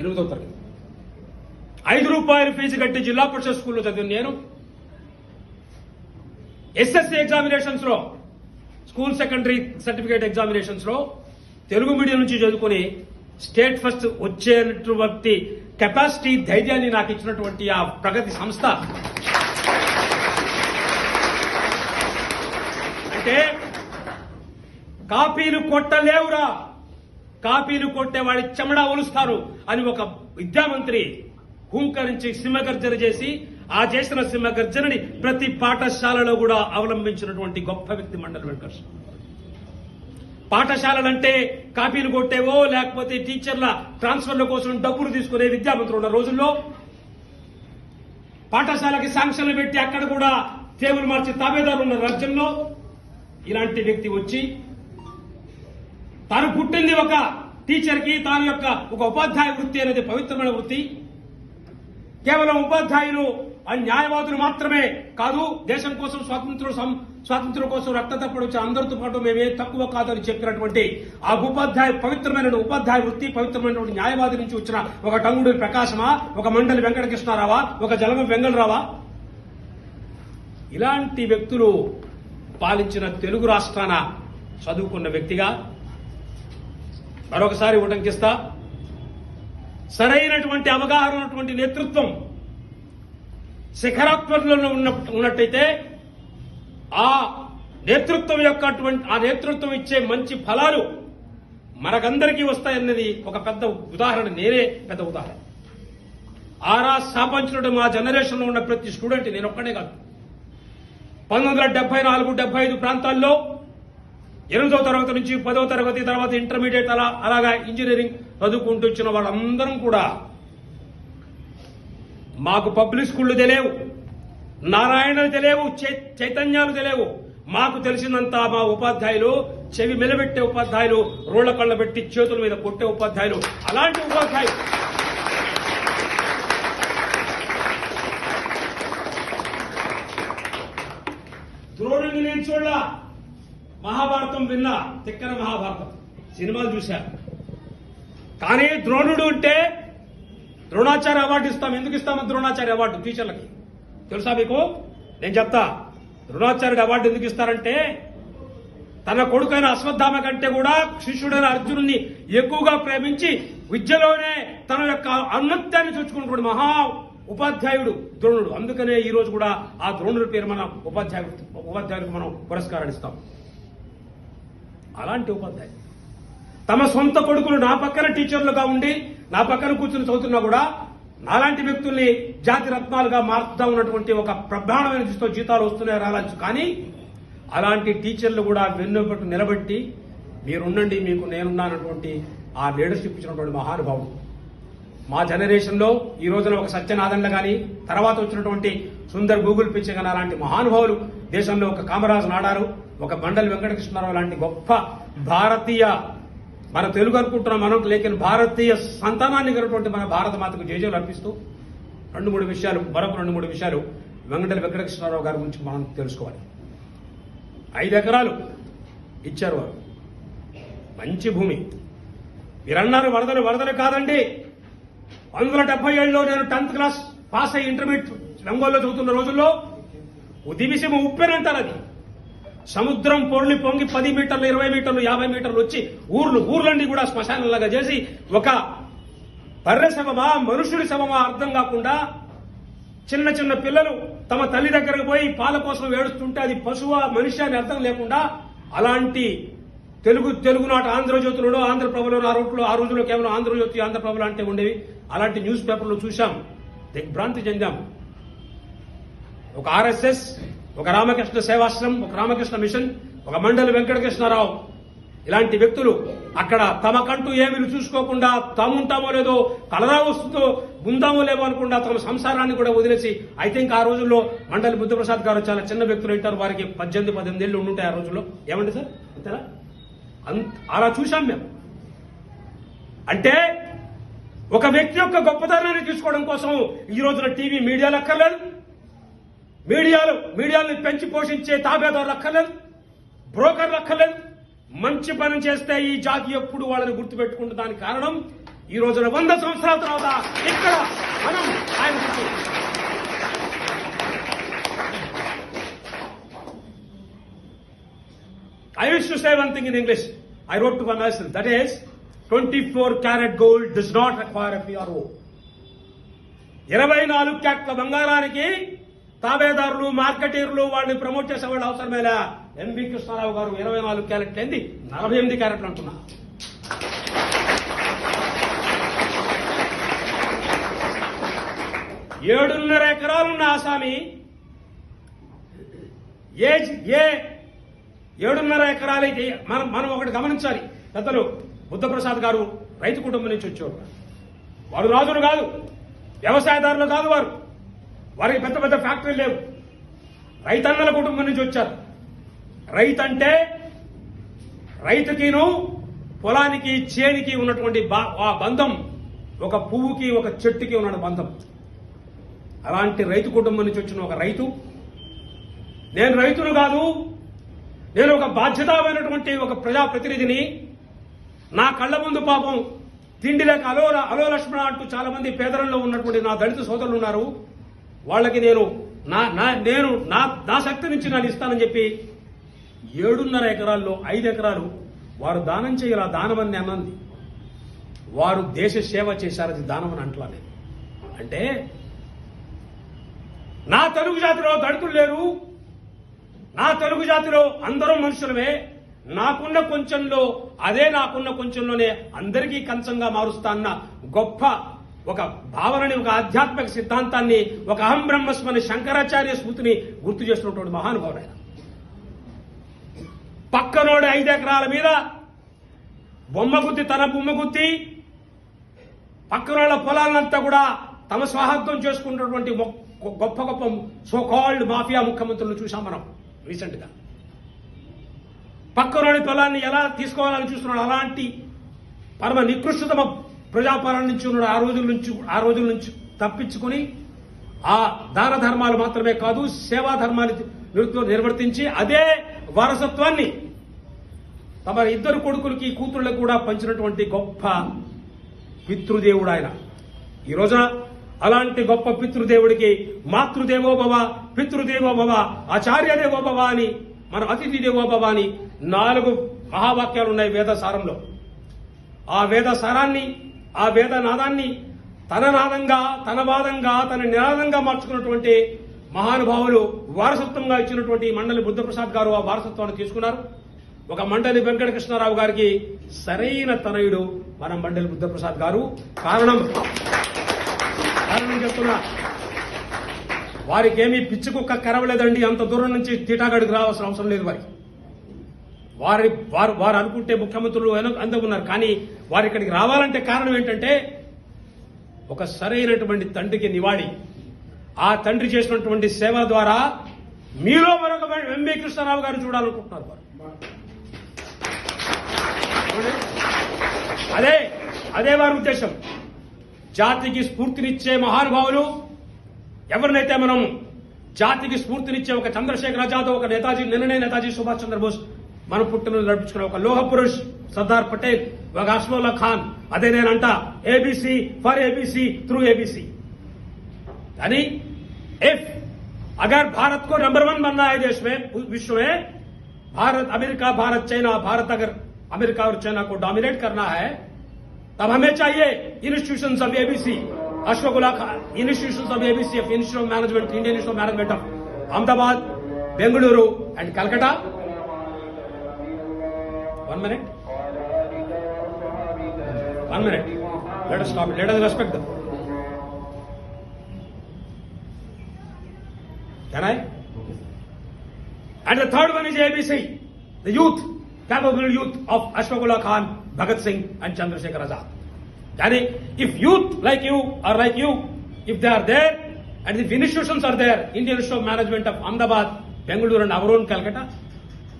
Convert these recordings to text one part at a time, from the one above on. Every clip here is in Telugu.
ఎనిమిదో తరగతి. ఐదు రూపాయలు ఫీజు కట్టి జిల్లా పరిషత్ స్కూల్లో చదివిన నేను. ఎస్ఎస్సి ఎగ్జామినేషన్స్లో స్కూల్ సెకండరీ సర్టిఫికేట్ ఎగ్జామినేషన్స్లో తెలుగు మీడియం నుంచి చదువుకుని స్టేట్ ఫస్ట్ వచ్చేటువంటి కెపాసిటీ ధైర్యాన్ని నాకు ఇచ్చినటువంటి ఆ ప్రగతి సంస్థ. అంటే కాపీలు కొట్టలేవురా. కాపీలు కొట్టే వాడి చెమడా ఒలుస్తారు అని ఒక విద్యామంత్రి హూంకరించి సింహగర్జన చేసి ఆ చేసిన సింహగర్జనని ప్రతి పాఠశాలలో కూడా అవలంబించినటువంటి గొప్ప వ్యక్తి మండలి వెంకటేష్ పాఠశాలలంటే కాపీలు కొట్టేవో లేకపోతే టీచర్ల ట్రాన్స్ఫర్ల కోసం డబ్బులు తీసుకునే విద్యామంత్రులు ఉన్న రోజుల్లో పాఠశాలకి శాంక్షన్లు పెట్టి అక్కడ కూడా టేబుల్ మార్చి తాబేదారు ఉన్న రాజ్యంలో ఇలాంటి వ్యక్తి వచ్చి తాను పుట్టింది ఒక టీచర్కి తాను యొక్క ఒక ఉపాధ్యాయ వృత్తి అనేది పవిత్రమైన వృత్తి. కేవలం ఉపాధ్యాయులు ఆ న్యాయవాదులు మాత్రమే కాదు దేశం కోసం స్వాతంత్రం సం- స్వాతంత్రం కోసం రక్త తప్పడం అందరితో పాటు మేమే తక్కువ కాదని చెప్పినటువంటి ఆ ఉపాధ్యాయ పవిత్రమైన ఉపాధ్యాయ వృత్తి పవిత్రమైనటువంటి న్యాయవాది నుంచి వచ్చిన ఒక టంగుడు ప్రకాశమా? ఒక మండలి వెంకటకృష్ణారావా? ఒక జలమ వెంగళరావా? ఇలాంటి వ్యక్తులు పాలించిన తెలుగు రాష్ట్రాన చదువుకున్న వ్యక్తిగా మరొకసారి ఉటంకిస్తా. సరైనటువంటి అవగాహన ఉన్నటువంటి నేతృత్వం శిఖరాత్మకంలో ఉన్న ఉన్నట్టయితే ఆ నేతృత్వం యొక్క అటువంటి ఆ నేతృత్వం ఇచ్చే మంచి ఫలాలు మనకందరికీ వస్తాయన్నది ఒక పెద్ద ఉదాహరణ నేనే పెద్ద ఉదాహరణ. ఆరా స్థాపించడం మా జనరేషన్లో ఉన్న ప్రతి స్టూడెంట్ నేను ఒక్కడే కాదు. పంతొమ్మిది వందల డెబ్బై నాలుగు డెబ్బై ఐదు ప్రాంతాల్లో ఎనిమిదో తరగతి నుంచి పదో తరగతి తర్వాత ఇంటర్మీడియట్ అలా అలాగా ఇంజనీరింగ్ చదువుకుంటూ వచ్చిన వాళ్ళందరం కూడా మాకు పబ్లిక్ స్కూళ్ళు తెలియవు నారాయణలు తెలియవు చై- చైతన్యాలు తెలియవు. మాకు తెలిసినంత మా ఉపాధ్యాయులు చెవి మెలబెట్టే ఉపాధ్యాయులు రోళ్ళ కళ్ళ పెట్టి చేతుల మీద కొట్టే ఉపాధ్యాయులు. అలాంటి ఉపాధ్యాయులు. ద్రోణుని నేను మహాభారతం విన్నా తిక్కన మహాభారతం. సినిమాలు చూశా. కానీ ద్రోణుడు ఉంటే ద్రోణాచార్య అవార్డు ఇస్తాం. ఎందుకు ఇస్తాము ద్రోణాచార్య అవార్డు టీచర్లకి? తెలుసా మీకు? నేను చెప్తా. ద్రోణాచార్యుడు అవార్డు ఎందుకు ఇస్తారంటే తన కొడుకైన అశ్వత్థామ కంటే కూడా శిష్యుడైన అర్జునుడిని ఎక్కువగా ప్రేమించి విద్యలోనే తన యొక్క అన్నత్యాన్ని చూచుకుంటున్నాడు మహా ఉపాధ్యాయుడు ద్రోణుడు. అందుకనే ఈ రోజు కూడా ఆ ద్రోణుడి పేరు మన ఉపాధ్యాయుడు ఉపాధ్యాయుడికి మనం పురస్కారాలు ఇస్తాం. అలాంటి ఉపాధ్యాయులు తమ సొంత కొడుకులు నా పక్కన టీచర్లుగా ఉండి నా పక్కన కూర్చుని చదువుతున్నా కూడా నాలాంటి వ్యక్తుల్ని జాతి రత్నాలుగా మారుతా ఉన్నటువంటి ఒక ప్రధానమైన దృష్టితో జీతాలు వస్తున్నాయి రావచ్చు కానీ అలాంటి టీచర్లు కూడా వెన్నుపట్టు నిలబెట్టి మీరుండండి మీకు నేనున్నానటువంటి ఆ లీడర్షిప్ ఇచ్చినటువంటి మహానుభావుడు. మా జనరేషన్లో ఈ రోజున ఒక సత్యనాథన్లు కానీ తర్వాత వచ్చినటువంటి సుందర్ గూగుల్ పిచ్చే కానీ అలాంటి మహానుభావులు దేశంలో ఒక కామరాజు నాడారు. ఒక బండలి వెంకటకృష్ణారావు లాంటి గొప్ప భారతీయ మన తెలుగు అనుకుంటున్నాం మనం లేకిన భారతీయ సంతానాన్ని కలిగినటువంటి మన భారత మాతకు జయజలు అర్పిస్తూ రెండు మూడు విషయాలు మరొక రెండు మూడు విషయాలు వెంకటల వెంకటకృష్ణారావు గారి గురించి మనం తెలుసుకోవాలి. ఐదు ఎకరాలు ఇచ్చారు వారు. మంచి భూమి. మీరన్నారు వరదలు వరదలు కాదండి. పంతొమ్మిది వందల డెబ్బై ఏడులో నేను టెన్త్ క్లాస్ పాస్ అయ్యి ఇంటర్మీడియట్ రంగంలో చదువుతున్న రోజుల్లో ఉదివిసిమ ఉప్పెనంటారు అది. సముద్రం పొర్లి పొంగి పది మీటర్లు ఇరవై మీటర్లు యాభై మీటర్లు వచ్చి ఊర్లు ఊర్లన్నీ కూడా శ్మశానంలాగా చేసి ఒక బర్రె శవమా మనుషుడి శవమా అర్థం కాకుండా చిన్న చిన్న పిల్లలు తమ తల్లి దగ్గరకు పోయి పాల కోసం ఏడుస్తుంటే అది పశువా మనిషి అని అర్థం లేకుండా అలాంటి తెలుగు తెలుగునాట ఆంధ్రజ్యోతులలో ఆంధ్రప్రభలో ఆ రోజులో ఆ రోజుల్లో కేవలం ఆంధ్రజ్యోతి ఆంధ్రప్రభలు అంటే ఉండేవి. అలాంటి న్యూస్ పేపర్లు చూశాం. దిగ్భ్రాంతి చెందాం. ఒక ఆర్ఎస్ఎస్ ఒక రామకృష్ణ సేవాశ్రమం ఒక రామకృష్ణ మిషన్ ఒక మండలి వెంకటకృష్ణారావు. ఇలాంటి వ్యక్తులు అక్కడ తమకంటూ ఏమి చూసుకోకుండా తాముంటామో లేదో కలరా వస్తుందో ఉందామో లేవో అనుకుండా తమ సంసారాన్ని కూడా వదిలేసి ఐ థింక్ ఆ రోజుల్లో మండలి బుద్ధప్రసాద్ గారు చాలా చిన్న వ్యక్తులు ఉంటారు వారికి పద్దెనిమిది పద్దెనిమిది ఏళ్ళు ఉండుంటాయి ఆ రోజుల్లో. ఏమండి సార్? అంతేనా? అంత అలా చూశాం మేము. అంటే ఒక వ్యక్తి యొక్క గొప్పతనాన్ని తీసుకోవడం కోసం ఈ రోజున టీవీ మీడియాలు అక్కర్లేదు. మీడియాలు మీడియాలను పెంచి పోషించే తాబేదారులు అక్కర్లేదు బ్రోకర్లు అక్కర్లేదు మంచి పని చేస్తే ఈ జాతి ఎప్పుడు వాళ్ళని గుర్తుపెట్టుకుంటే దానికి కారణం ఈ రోజున వంద సంవత్సరాల తర్వాత ఇక్కడ మనం ఆయన చుట్టూ I wish to say one thing in English. I wrote to one myself. That is, 24 carat gold does not require a PRO. ఇరవై నాలుగు క్యాట్ల బంగారానికి తాబేదారులు మార్కెటీర్లు వాళ్ళని ప్రమోట్ చేసే వాళ్ళు అవసరమేలా ఎంబీ కృష్ణారావు గారు ఇరవై నాలుగు క్యారెట్లు ఏంది నలభై ఎనిమిది క్యారెట్లు అంటున్నా. ఏడున్నర ఎకరాలున్న ఆసామి ఏ ఏ ఏడున్నర ఎకరాలకి మనం మనం ఒకటి గమనించాలి. పెద్దలు బుద్ధప్రసాద్ గారు రైతు కుటుంబం నుంచి వచ్చేవారు. వారు రాజులు కాదు వ్యవసాయదారులు కాదు వారు. వారికి పెద్ద పెద్ద ఫ్యాక్టరీలు లేవు. రైతన్నల కుటుంబం నుంచి వచ్చారు. రైతు అంటే రైతుకిను పొలానికి చేనికి ఉన్నటువంటి బా- ఆ బంధం ఒక పువ్వుకి ఒక చెట్టుకి ఉన్న బంధం. అలాంటి రైతు కుటుంబం నుంచి వచ్చిన ఒక రైతు. నేను రైతును కాదు నేను ఒక బాధ్యతమైనటువంటి ఒక ప్రజాప్రతినిధిని. నా కళ్ళ ముందు పాపం తిండి లేక అలో అలో లక్ష్మణ అంటూ చాలా మంది పేదరంలో ఉన్నటువంటి నా దళిత సోదరులు ఉన్నారు. వాళ్ళకి నేను నా నా నేను నా నా శక్తి నుంచి నేను ఇస్తానని చెప్పి ఏడున్నర ఎకరాల్లో ఐదు ఎకరాలు వారు దానం చేయాల దానం అని అన్నది వారు దేశ సేవ చేశారు అది దానం అని అంటలా నేను. అంటే నా తెలుగు జాతిలో దళితులు లేరు నా తెలుగు జాతిలో అందరూ మనుషులమే నాకున్న కొంచెంలో అదే నాకున్న కొంచెంలోనే అందరికీ కంచంగా మారుస్తా అన్న గొప్ప ఒక భావనని ఒక ఆధ్యాత్మిక సిద్ధాంతాన్ని ఒక అహం బ్రహ్మస్మని శంకరాచార్య స్మృతిని గుర్తు చేసినటువంటి మహానుభావుడు ఆయన. పక్కనోడి ఐదు ఎకరాల మీద బొమ్మ గుత్తి తన బొమ్మ గుత్తి పక్కనోళ్ళ పొలాలంతా కూడా తమ స్వాహత్వం చేసుకున్నటువంటి మొ- గొప్ప గొప్ప సోకాల్డ్ మాఫియా ముఖ్యమంత్రులను చూసాం మనం రీసెంట్గా. పక్కనోడి పొలాన్ని ఎలా తీసుకోవాలని చూస్తున్నాడు? అలాంటి పరమ నికృష్టతమ ప్రజాపాలన నుంచి ఉన్నాడు ఆ రోజుల నుంచి ఆ రోజుల నుంచి తప్పించుకుని ఆ దాన ధర్మాలు మాత్రమే కాదు సేవా ధర్మాలు నిర్వర్తించి అదే వారసత్వాన్ని తమ ఇద్దరు కొడుకులకి కూతుళ్ళకు కూడా పంచినటువంటి గొప్ప పితృదేవుడు ఆయన. ఈ రోజున అలాంటి గొప్ప పితృదేవుడికి మాతృదేవో భవ పితృదేవో భవ ఆచార్యదేవో భవ అని మన అతిథి దేవో భవ అని నాలుగు మహావాక్యాలు ఉన్నాయి వేద సారంలో ఆ వేద సారాన్ని ఆ వేద నాదాన్ని తన నాదంగా తన వాదంగా తన నినాదంగా మార్చుకున్నటువంటి మహానుభావులు వారసత్వంగా ఇచ్చినటువంటి మండలి బుద్ధప్రసాద్ గారు ఆ వారసత్వాన్ని తీసుకున్నారు. ఒక మండలి వెంకటకృష్ణారావు గారికి సరైన తనయుడు మన మండలి బుద్ధప్రసాద్ గారు. కారణం కారణం చెప్తున్నా. వారికి ఏమీ పిచ్చి కుక్క కరవలేదండి. అంత దూరం నుంచి తీటాగడికి రావాల్సిన అవసరం లేదు వారికి వారి వారు వారు అనుకుంటే ముఖ్యమంత్రులు వెనక అందరూ ఉన్నారు కానీ వారు ఇక్కడికి రావాలంటే కారణం ఏంటంటే ఒక సరైనటువంటి తండ్రికి నివాళి. ఆ తండ్రి చేసినటువంటి సేవ ద్వారా మీలో మరొక ఎంబీ కృష్ణారావు గారు చూడాలనుకుంటున్నారు వారు. అదే అదే వారి ఉద్దేశం. జాతికి స్ఫూర్తినిచ్చే మహానుభావులు ఎవరినైతే మనం జాతికి స్ఫూర్తినిచ్చే ఒక చంద్రశేఖర్ ఆజాద్ ఒక నేతాజీ నిన్ననే నేతాజీ సుభాష్ చంద్రబోస్ మన పుట్టిన నడిపించుకున్న ఒక లోహ పురుష్ సర్దార్ పటేల్ ఒక అస్మౌల్లా ఖాన్ అదే నేనంట ABC for ABC through ABC यानी इफ अगर भारत को नंबर वन बनना है देश में विश्व में भारत अमेरिका भारत चाइना भारत अगर अमेरिका और चाइना को डोमिनेट करना है तब हमें चाहिए institution of ABC अशोकुला institution of ABC of institute of management Indian institute of management of Ahmedabad Bengaluru and Calcutta one minute one minute let us stop it. Let us respect them. Can I? And the third one is ABC, the youth, capable youth of Ashfaqullah Khan, Bhagat Singh, and Chandrasekhar Azad. Yani, if youth like you or like you, if they are there, and if institutions are there, Indian Institute of Management of Ahmedabad, Bengaluru, and our own Calcutta,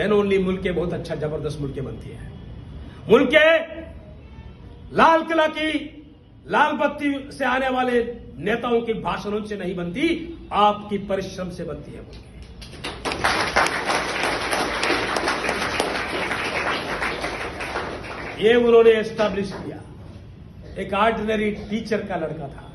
then only मुल्के बहुत अच्छा ज़बरदस्त मुल्के बनती है मुल्के लाल किला की लाल बत्ती से आने वाले नेताओं की भाषणों से नहीं बनती आपकी परिश्रम से बनती है ये उन्होंने एस्टैब्लिश किया एक ऑर्डिनरी टीचर का लड़का था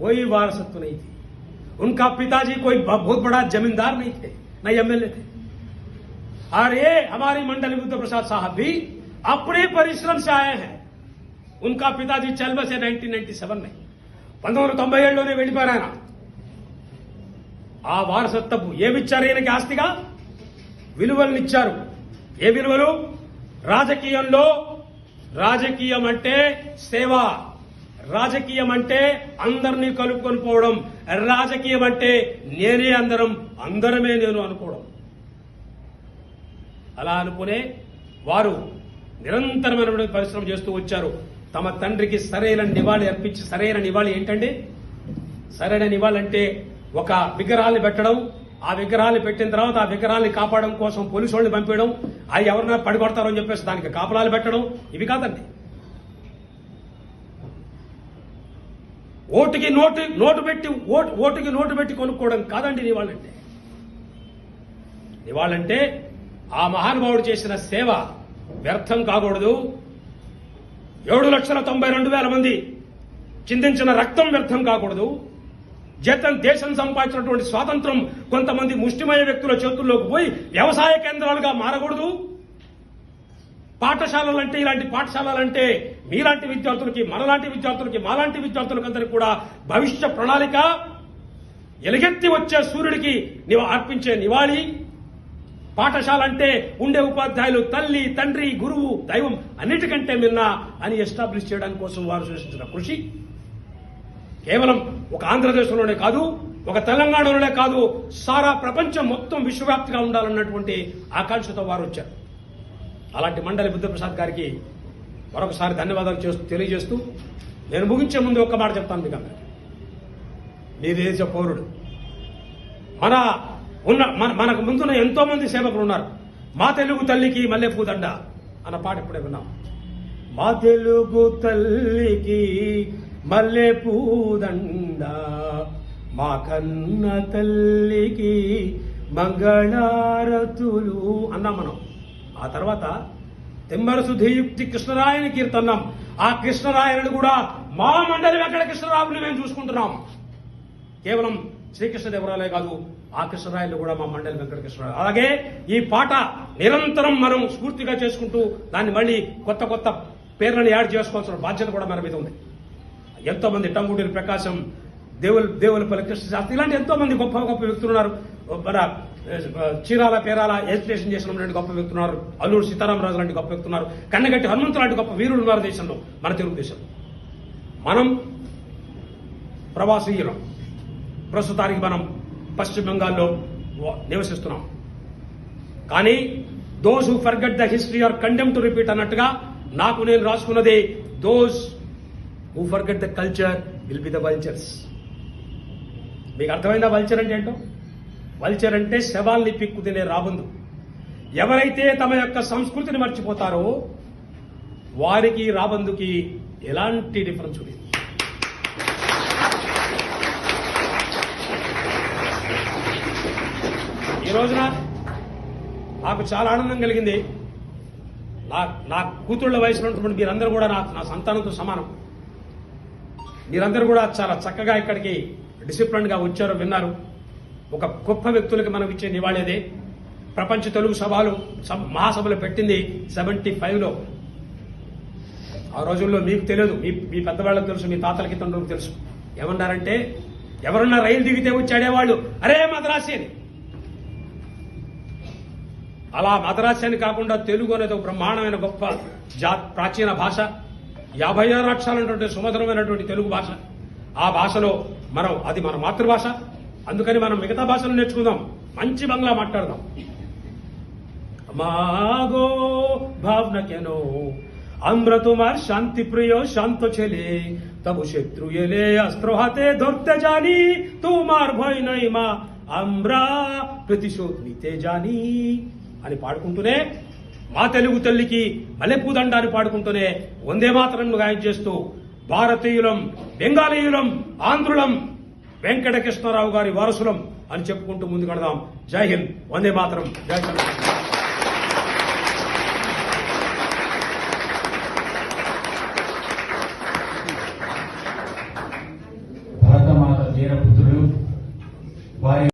कोई वारसत्व नहीं थी उनका पिताजी कोई बहुत बड़ा जमींदार नहीं थे न एमएलए थे और ये हमारी मंडली बुद्ध प्रसाद साहब भी अपने परिश्रम से आए हैं उनका पिताजी चल बसे 1997 में పంతొమ్మిది వందల తొంభై ఏడులోనే వెళ్ళిపోయారు ఆయన ఆ వారసత్వపు ఏమిచ్చారు ఈయనకి ఆస్తిగా విలువలనిచ్చారు ఏ విలువలు రాజకీయంలో రాజకీయం అంటే సేవ రాజకీయం అంటే అందరినీ కలుపుకొని పోవడం రాజకీయం అంటే నేనే అందరం అందరమే నేను అనుకోవడం అలా అనుకునే వారు నిరంతరమైన పరిశ్రమ చేస్తూ వచ్చారు. తమ తండ్రికి సరైన నివాళి అర్పించి సరైన నివాళి ఏంటండి? సరైన నివాళి అంటే ఒక విగ్రహాన్ని పెట్టడం ఆ విగ్రహాన్ని పెట్టిన తర్వాత ఆ విగ్రహాన్ని కాపాడడం కోసం పోలీసు వాళ్ళని పంపించడం అవి ఎవరన్నా పడికొడతారో అని చెప్పేసి దానికి కాపలాలు పెట్టడం ఇవి కాదండి. ఓటుకి నోటు నోటు పెట్టి ఓటు ఓటుకి నోటు పెట్టి కొనుక్కోవడం కాదండి నివాళంటే నివాళంటే ఆ మహానుభావుడు చేసిన సేవ వ్యర్థం కాకూడదు. ఏడు లక్షల తొంభై రెండు వేల మంది చిందించిన రక్తం వ్యర్థం కాకూడదు. జతం దేశం సంపాదించినటువంటి స్వాతంత్రం కొంతమంది ముష్టిమయ వ్యక్తుల చేతుల్లోకి పోయి వ్యవసాయ కేంద్రాలుగా మారకూడదు. పాఠశాలలంటే ఇలాంటి పాఠశాలలంటే మీలాంటి విద్యార్థులకి మనలాంటి విద్యార్థులకి మాలాంటి విద్యార్థులకి అందరికీ కూడా భవిష్య ప్రణాళిక. ఎలుగెత్తి వచ్చే సూర్యుడికి నీవు అర్పించే నివాళి. పాఠశాల అంటే ఉండే ఉపాధ్యాయులు తల్లి తండ్రి గురువు దైవం అన్నిటికంటే మిన్న అని ఎస్టాబ్లిష్ చేయడానికి కోసం వారు సృష్టించిన కృషి. కేవలం ఒక ఆంధ్రదేశంలోనే కాదు ఒక తెలంగాణలోనే కాదు సారా ప్రపంచం మొత్తం విశ్వవ్యాప్తిగా ఉండాలన్నటువంటి ఆకాంక్షతో వారు వచ్చారు. అలాంటి మండలి బుద్ధప్రసాద్ గారికి మరొకసారి ధన్యవాదాలు చేస్తూ తెలియజేస్తూ నేను ముగించే ముందు ఒక్క మాట చెప్తాను మీకు అందరికీ. మీ పౌరుడు. మన ఉన్న మన మనకు ముందున్న ఎంతో మంది సేవకులు ఉన్నారు. మా తెలుగు తల్లికి మల్లెపూదండ అన్న పాట ఇప్పుడే విన్నాం. మా తెలుగు తల్లికి మల్లెపూదండ మా కన్న తల్లికి మంగళారతులు అన్నాం మనం. ఆ తర్వాత తిమ్మర సుధీయుక్తి కృష్ణరాయని కీర్తన్నాం ఆ కృష్ణరాయనుడు కూడా మా మండలి వెంకట కృష్ణరావుని మేము చూసుకుంటున్నాం. కేవలం శ్రీకృష్ణదేవరాయలే కాదు ఆ కృష్ణరాయలు కూడా మా మండలి వెంకటకృష్ణరాయలు అలాగే ఈ పాట నిరంతరం మనం స్ఫూర్తిగా చేసుకుంటూ దాన్ని మళ్ళీ కొత్త కొత్త పేర్లను యాడ్ చేసుకోవాల్సిన బాధ్యత కూడా మన మీద ఉంది. ఎంతో మంది టంగుటూరి ప్రకాశం దేవుల దేవులపల్లి కృష్ణ శాస్త్రి ఇలాంటి ఎంతో మంది గొప్ప గొప్ప వ్యక్తులు ఉన్నారు. మన చీరాల పేరాల ఎడ్యుకేషన్ చేసినటువంటి గొప్ప వ్యక్తులు ఉన్నారు. అల్లూరు సీతారామరాజు లాంటి గొప్ప వ్యక్తులు ఉన్నారు. కన్నగట్టి హనుమంతు లాంటి గొప్ప వీరులు ఉన్నారు దేశంలో మన తెలుగుదేశంలో మనం ప్రవాసీయులం. ప్రస్తుతానికి మనం పశ్చిమ బెంగాల్లో నివసిస్తున్నాం. కానీ those who forget the history are condemned to repeat అన్నట్టుగా నాకు నేను రాసుకున్నది those who forget the culture will be the vultures మీకు అర్థమైందా వల్చర్ అంటే ఏంటో? వల్చర్ అంటే శవాల్ని పిక్కు తినే రాబందు. ఎవరైతే తమ యొక్క సంస్కృతిని మర్చిపోతారో వారికి రాబందుకి ఎలాంటి డిఫరెన్స్ లేదు రోజున నాకు చాలా ఆనందం కలిగింది. నా నా కూతుళ్ళ వయసులో ఉన్నటువంటి మీరందరూ కూడా నా నా సంతానంతో సమానం. మీరందరూ కూడా చాలా చక్కగా ఇక్కడికి డిసిప్లిన్గా వచ్చారు విన్నారు. ఒక గొప్ప వ్యక్తులకి మనం ఇచ్చే నివాళేదే ప్రపంచ తెలుగు సభలు మహాసభలు పెట్టింది సెవెంటీ లో ఆ రోజుల్లో మీకు తెలియదు మీ మీ పెద్దవాళ్ళకి తెలుసు మీ తాతలకి తండ్రులకు తెలుసు. ఏమన్నారంటే ఎవరన్నా రైలు దిగితే వచ్చి అడేవాళ్ళు అరే మద్రాసి అని అలా మద్రాసి అని కాకుండా తెలుగు అనేది ఒక బ్రహ్మాండమైన గొప్ప జా ప్రాచీన భాష యాభై ఆరు అక్షరాలైనటువంటి సుమధురమైనటువంటి తెలుగు భాష ఆ భాషలో మనం అది మన మాతృభాష అందుకని మనం మిగతా భాషలు నేర్చుకుందాం మంచి బంగ్లా మాట్లాడదాం মাগো ভাবনা কেন আমরা তোমার শান্তি প্রিয় শান্ত ছেলে তবু শত্রু এলে অস্ত্র হাতে ধরতে জানি তোমার ভয় নাই মা আমরা ప్రతిశోధ నితే జాని అని పాడుకుంటూనే మా తెలుగు తల్లికి మల్లెపూదండాన్ని పాడుకుంటూనే వందే మాత్రం గాయం చేస్తూ భారతీయులం బెంగాలీయులం ఆంధ్రులం వెంకటకృష్ణరావు గారి వారసులం అని చెప్పుకుంటూ ముందుకెడదాం. జై హింద్. వందే మాత్రం. జై